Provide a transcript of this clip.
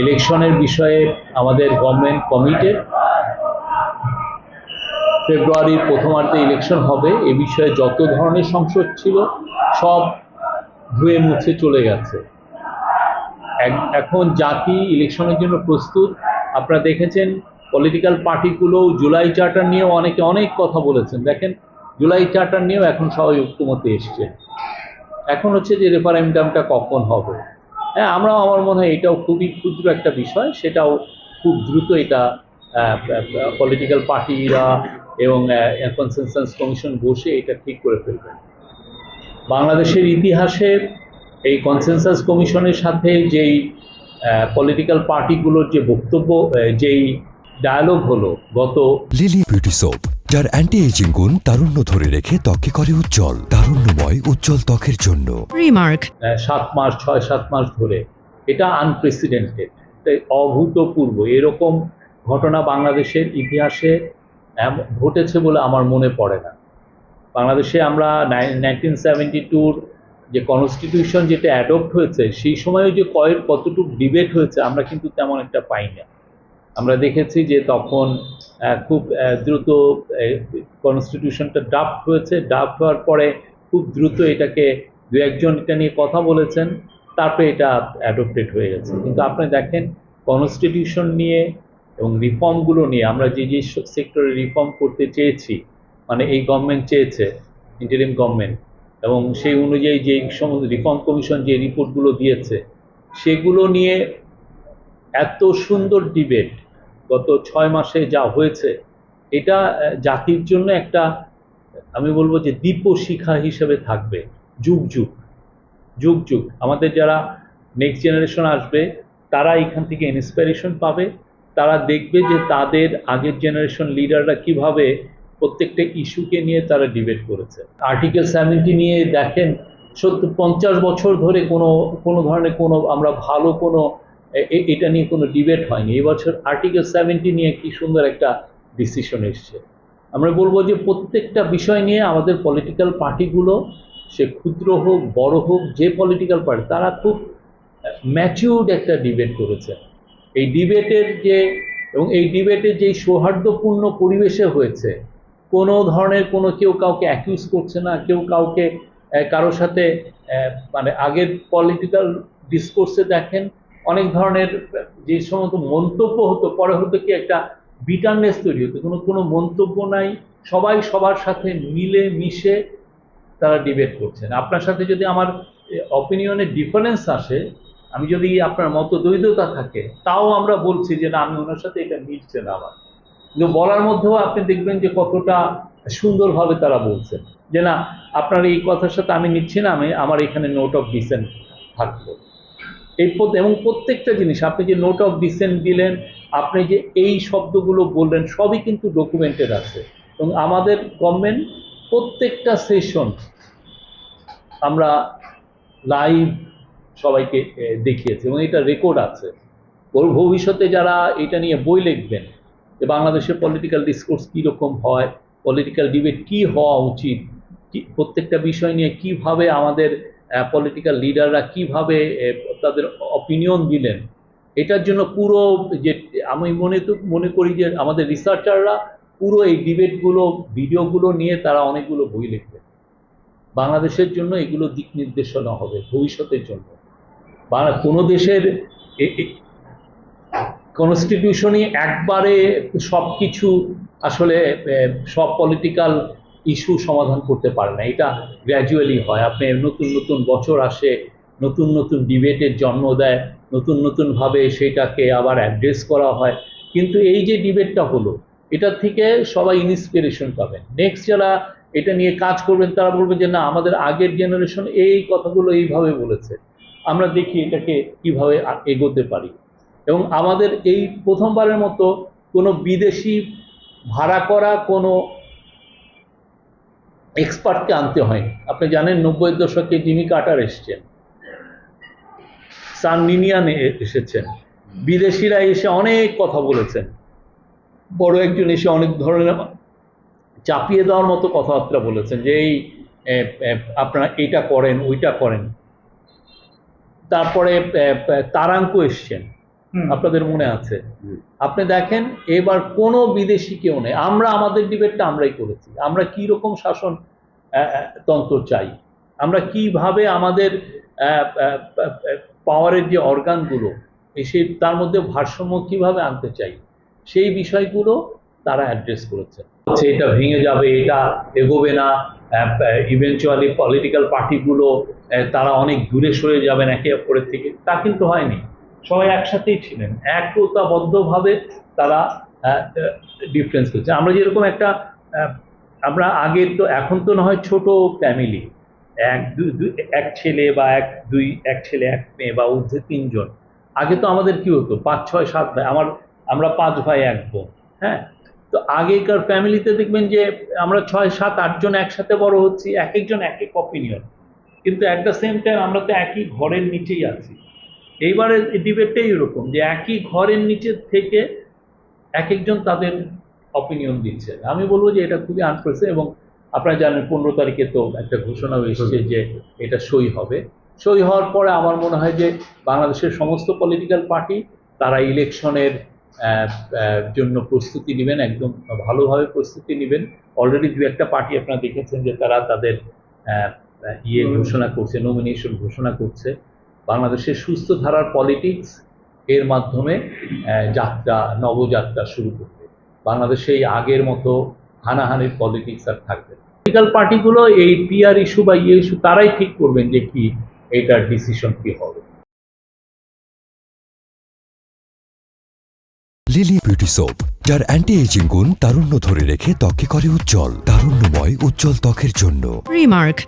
ইলেকশনের বিষয়ে আমাদের গভর্নমেন্ট কমিটেড। ফেব্রুয়ারির প্রথমার্ধে ইলেকশন হবে, এ বিষয়ে যত ধরনের সংসদ ছিল সব ধুয়ে মুছে চলে গেছে। এখন জাতি ইলেকশনের জন্য প্রস্তুত। আপনারা দেখেছেন, পলিটিক্যাল পার্টিগুলো জুলাই চার্টার নিয়েও অনেকে অনেক কথা বলেছেন। দেখেন, জুলাই চার্টার নিয়েও এখন সবাই ঐক্যমতে এসছে। এখন হচ্ছে যে রেফারেন্ডামটা কখন হবে? হ্যাঁ আমরাও আমার মনে হয় এটাও খুবই ক্ষুদ্র একটা বিষয়। সেটাও খুব দ্রুত এটা পলিটিক্যাল পার্টিরা এবং কনসেনসাস কমিশন বসে এটা ঠিক করে ফেলবেন। বাংলাদেশের ইতিহাসে এই কনসেনসাস কমিশনের সাথে যেই পলিটিক্যাল পার্টিগুলোর যে বক্তব্য যেই ডায়ালগ হলো গত লিলি বিউটি সোপ যার অ্যান্টি এজিং গুণ তারুণ্য ধরে রেখে ত্বকে করে উজ্জ্বল তারুণ্যময় উজ্জ্বল ত্বকের জন্য. আহ, সাত মাস ছয় সাত মাস ধরে। এটা আনপ্রেসিডেন্টেড অভূতপূর্ব। এরকম ঘটনা বাংলাদেশের ইতিহাসে ঘটেছে বলে আমার মনে পড়ে না। বাংলাদেশে আমরা নাইনটিন সেভেন্টি টুর যে কনস্টিটিউশন যেটা অ্যাডপ্ট হয়েছে সেই সময়ও যে কয়ের কতটুকু ডিবেট হয়েছে আমরা কিন্তু তেমন একটা পাই না আমরা দেখেছি যে তখন খুব দ্রুত কনস্টিটিউশনটা ড্রাফট হয়েছে। ড্রাফট হওয়ার পরে খুব দ্রুত এটাকে দু একজন এটা নিয়ে কথা বলেছেন। তারপরে এটা অ্যাডপ্টেড হয়ে গেছে। কিন্তু আপনি দেখেন কনস্টিটিউশন নিয়ে এবং রিফর্মগুলো নিয়ে আমরা যে যে সেক্টরে রিফর্ম করতে চেয়েছি মানে এই গভর্নমেন্ট চেয়েছে ইন্টারিম গভর্নমেন্ট এবং সেই অনুযায়ী যে সমস্ত রিফর্ম কমিশন যে রিপোর্টগুলো দিয়েছে, সেগুলো নিয়ে এত সুন্দর ডিবেট গত ছয় মাসে যা হয়েছে, এটা জাতির জন্য একটা, আমি বলব যে দীপ শিখা হিসেবে থাকবে। যুগ যুগ। যুগ যুগ। আমাদের যারা নেক্সট জেনারেশন আসবে, তারা এখান থেকে ইন্সপিরেশন পাবে। তারা দেখবে যে তাদের আগের জেনারেশন লিডাররা কীভাবে প্রত্যেকটা ইস্যুকে নিয়ে তারা ডিবেট করেছে। আর্টিকেল সেভেন্টি নিয়ে দেখেন, সত্তর, পঞ্চাশ বছর ধরে কোনো কোনো ধরনের কোনো আমরা ভালো কোনো এটা নিয়ে কোনো ডিবেট হয়নি। এবছর আর্টিকেল সেভেন্টি নিয়ে কি সুন্দর একটা ডিসিশন এসছে। আমরা বলব যে প্রত্যেকটা বিষয় নিয়ে আমাদের পলিটিক্যাল পার্টিগুলো সে ক্ষুদ্র হোক, বড় হোক, যে পলিটিক্যাল পার্টি তারা খুব ম্যাচিউর্ড একটা ডিবেট করেছে। এই ডিবেটের যে, এবং এই ডিবেটের যে সৌহার্দ্যপূর্ণ পরিবেশে হয়েছে, কোনো ধরনের কোনো কেউ কাউকে অ্যাকিউজ করছে না, কেউ কাউকে কারোর সাথে মানে আগের পলিটিক্যাল ডিসকোর্সে দেখেন অনেক ধরনের, যে সমস্ত মন্তব্য হতো, পরে হতো কি একটা বিটারনেস তৈরি হতো, কোনো কোনো মন্তব্য নাই, সবাই সবার সাথে মিলে মিশে তারা ডিবেট করছেন। আপনার সাথে যদি আমার অপিনিয়নের ডিফারেন্স আসে, আমি যদি আপনার মতো দ্বৈততা থাকে, তাও আমরা বলছি যে না, আমি ওনার সাথে এটা মিলছে না আমার। কিন্তু বলার মধ্যেও আপনি দেখবেন যে কতটা সুন্দরভাবে তারা বলছেন। যে না, আপনার এই কথার সাথে আমি নিচ্ছি না, আমি, আমার এখানে নোট অফ ডিসেন্ট থাকব এই এবং প্রত্যেকটা জিনিস, আপনি যে নোট অফ ডিসেন্ট দিলেন, আপনি যে এই শব্দগুলো বললেন, সবই কিন্তু ডকুমেন্টেড আছে। এবং আমাদের গভর্নমেন্ট প্রত্যেকটা সেশন আমরা লাইভ সবাইকে দেখিয়েছি এবং এটা রেকর্ড আছে। ভবিষ্যতে যারা এটা নিয়ে বই লিখবেন, যে বাংলাদেশের পলিটিক্যাল ডিসকোর্স কীরকম হয় পলিটিক্যাল ডিবেট কি হওয়া উচিত প্রত্যেকটা বিষয় নিয়ে কীভাবে আমাদের পলিটিক্যাল লিডাররা কীভাবে তাদের অপিনিয়ন দিলেন, এটার জন্য পুরো যে, আমি মনে তো, মনে করি যে আমাদের রিসার্চাররা পুরো এই ডিবেটগুলো ভিডিওগুলো নিয়ে তারা অনেকগুলো বই লিখবে। বাংলাদেশের জন্য এগুলো দিক নির্দেশনা হবে, ভবিষ্যতের জন্য। কোনো দেশের কনস্টিটিউশনই একবারে সব কিছু আসলে সব পলিটিক্যাল ইস্যু সমাধান করতে পারে না। এটা গ্র্যাজুয়ালি হয়। আপনি নতুন নতুন বছর আসে, নতুন নতুন ডিবেটের জন্ম দেয়, নতুন নতুনভাবে সেটাকে আবার অ্যাড্রেস করা হয়। কিন্তু এই যে ডিবেটটা হলো এটার থেকে সবাই ইন্সপিরেশন পাবেন নেক্সট যারা এটা নিয়ে কাজ করবেন, তারা বলবেন যে, না, আমাদের আগের জেনারেশন এই কথাগুলো এইভাবে বলেছে। আমরা দেখি এটাকে কীভাবে এগোতে পারি। এবং আমাদের এই প্রথমবারের মতো কোনো বিদেশি ভাড়া করা, কোনো এক্সপার্টকে আনতে হয় আপনি জানেন নব্বই দশকে জিমি কাটার এসছেন। সান নিনিয়ান এসেছেন। বিদেশিরা এসে অনেক কথা বলেছেন। বড় একজন এসে অনেক ধরনের চাপিয়ে দেওয়ার মতো কথাবার্তা বলেছেন যে এই আপনারা এইটা করেন, ওইটা করেন। তারপরে তারাঙ্ক এসছেন। আপনাদের মনে আছে? আপনি দেখেন এবার কোনো বিদেশি কেউ নেই। আমরা আমাদের ডিবেটটা আমরাই করেছি। আমরা কি রকম শাসন তন্ত্র চাই? আমরা কীভাবে আমাদের পাওয়ারের যে অর্গানগুলো সে তার মধ্যে ভারসাম্য কীভাবে আনতে চাই? সেই বিষয়গুলো তারা অ্যাড্রেস করেছে হচ্ছে এটা ভেঙে যাবে এটা এগোবে না ইভেনচুয়ালি পলিটিক্যাল পার্টিগুলো তারা অনেক দূরে সরে যাবেন একে অপরের থেকে। তা কিন্তু হয়নি। সবাই একসাথেই ছিলেন। একতাবদ্ধভাবে তারা ডিফারেন্স করছে। আমরা যেরকম একটা আমরা আগে তো, এখন তো না হয় ছোট ফ্যামিলি এক, দুই এক ছেলে বা এক, দুই, এক ছেলে, এক মেয়ে বা ঊর্ধ্বে তিনজন। আগে তো আমাদের কি হতো? পাঁচ, ছয়, সাত ভাই, আমার, আমরা পাঁচ ভাই, এক বোন হ্যাঁ? তো আগেকার ফ্যামিলিতে দেখবেন যে, আমরা ছয়, সাত আটজন একসাথে বড় হচ্ছি, এক একজন এক এক অপিনিয়ন কিন্তু অ্যাট দ্য সেম টাইম আমরা তো একই ঘরের নিচেই আছি। এইবারে ডিবেটটাই এরকম যে একই ঘরের নিচে থেকে এক একজন তাদের অপিনিয়ন দিচ্ছে। আমি বলব যে এটা খুবই আনপ্রেসে এবং আপনারা জানেন পনেরো তারিখে তো একটা ঘোষণা এসেছে যে এটা সই হবে। সই হওয়ার পরে আমার মনে হয় যে বাংলাদেশের সমস্ত পলিটিক্যাল পার্টি তারা ইলেকশনের জন্য প্রস্তুতি নেবেন একদম ভালোভাবে প্রস্তুতি নেবেন। অলরেডি দু একটা পার্টি আপনারা দেখেছেন যে তারা তাদের ইয়ে ঘোষণা করছে নমিনেশন ঘোষণা করছে। বাংলাদেশের সুস্থ ধারার পলিটিক্স এর মাধ্যমে আহ, যাত্রা নবযাত্রা শুরু করবে। বাংলাদেশে এই আগের মতো হানাহানির পলিটিক্স আর থাকবে পলিটিক্যাল পার্টিগুলো এই পিআর ইস্যু বা ইয়ে ইস্যু তারাই ঠিক করবেন যে কি এটার ডিসিশন কি হবে। লিলি বিউটি সোপ যার অ্যান্টি এজিং গুণ তারুণ্য ধরে রেখে ত্বকে করে উজ্জ্বল তারুণ্যময় উজ্জ্বল ত্বকের জন্য। রিমার্ক